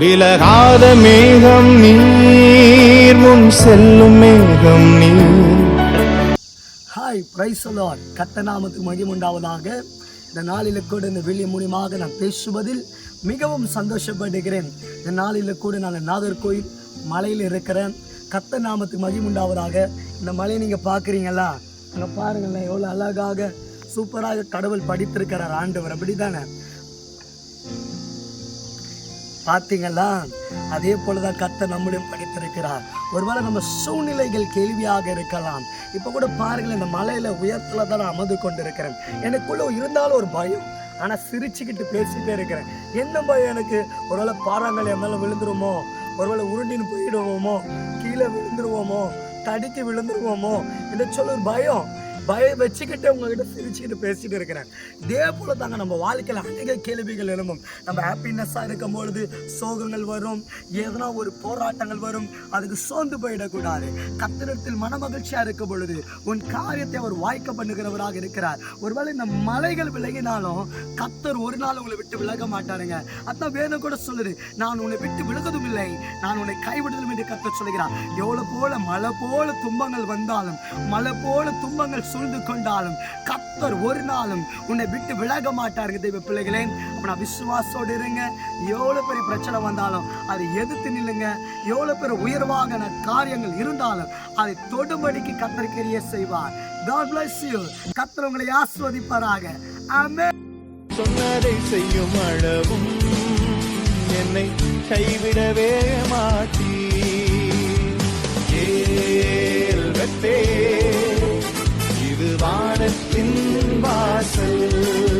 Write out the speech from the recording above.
விலகாத மேகம் நீர் முன் செல்லும் மேகம் நீர். ஹாய் பிரைஸ் லார்ட் கத்த நாமத்துக்கு மகிமுண்டாவதாக இந்த நாளில் கூட இந்த வெளி மூலியமாக நான் பேசுவதில் மிகவும் சந்தோஷப்படுகிறேன். இந்த நாளில் கூட நான் நாகர்கோயில் மலையில் இருக்கிறேன். கத்த நாமத்துக்கு மகிமுண்டாவதாக இந்த மலையை நீங்கள் பார்க்குறீங்களா? அங்கே பாருங்களேன் எவ்வளோ அழகாக சூப்பராக கடவுள் படித்திருக்கிறார் ஆண்டவர். அப்படி தானே பார்த்தீங்களா? அதே போலதான் கத்த நம்மளையும் படித்திருக்கிறார். ஒருவேளை நம்ம சூழ்நிலைகள் கேள்வியாக இருக்கலாம். இப்போ கூட பாருங்கள் இந்த மலையில் உயரத்தில் தான் நான் அமர்ந்து கொண்டிருக்கிறேன். எனக்குள்ள இருந்தாலும் ஒரு பயம். ஆனால் சிரிச்சுக்கிட்டு பேசிகிட்டே இருக்கிறேன். என்ன பயம் எனக்கு? ஒருவேளை பாறாங்கல் என் மேலே விழுந்துருமோ? ஒருவேளை உருண்டின்னு போயிடுவோமோ? கீழே விழுந்துருவோமோ? தடிக்கு விழுந்துருவோமோ? என்று சொல்ல ஒரு பயம். பய வச்சுக்கிட்டு உங்ககிட்ட சிரிச்சுக்கிட்டு பேசிட்டு இருக்கிறேன். இதே போல தாங்க நம்ம வாழ்க்கையில் அநேக கேள்விகள் எழும்பும். நம்ம ஹாப்பினஸ்ஸாக இருக்கும் பொழுது சோகங்கள் வரும் எதனா ஒரு போராட்டங்கள் வரும் அதுக்கு சோர்ந்து போயிடக்கூடாது. கத்திரத்தில் மனமகிழ்ச்சியாக இருக்கும் பொழுது உன் காரியத்தை அவர் வாய்க்க பண்ணுகிறவராக இருக்கிறார். ஒருவேளை இந்த மலைகள் விலகினாலும் கத்தர் ஒரு நாள் உங்களை விட்டு விலக மாட்டாருங்க. அதான் வேணும் கூட சொல்லுது நான் உன்னை விட்டு விலகதும் இல்லை நான் உன்னை கைவிடுதலும் என்று கத்தர் சொல்கிறார் எவ்வளோ போல மலை போல துன்பங்கள் வந்தாலும் மலை போல துன்பங்கள் சூழ்ந்து கொண்டாலும் கத்தர் ஒரு நாளும் உன்னை விட்டு விலக மாட்டாருங்க தெய்வ பிள்ளைகளே. அப்ப நான் விசுவாசோடு இருங்க. எவ்வளோ பெரிய பிரச்சனை வந்தாலும் அதை எதிர்த்து நில்லுங்க. எவ்வளோ பெரிய உயர்வாக காரியங்கள் இருந்தாலும் அதை தொடுபடிக்கு கத்தர்கிறிய செய்வார். God bless யூ கத்தர் உங்களை ஆஸ்வதிப்பாராக. ஆமென் சொன்னதை செய்யும் அளவும் என்னை கைவிடவே மாட்டி வெப்பே வானத்தின் வாசல்.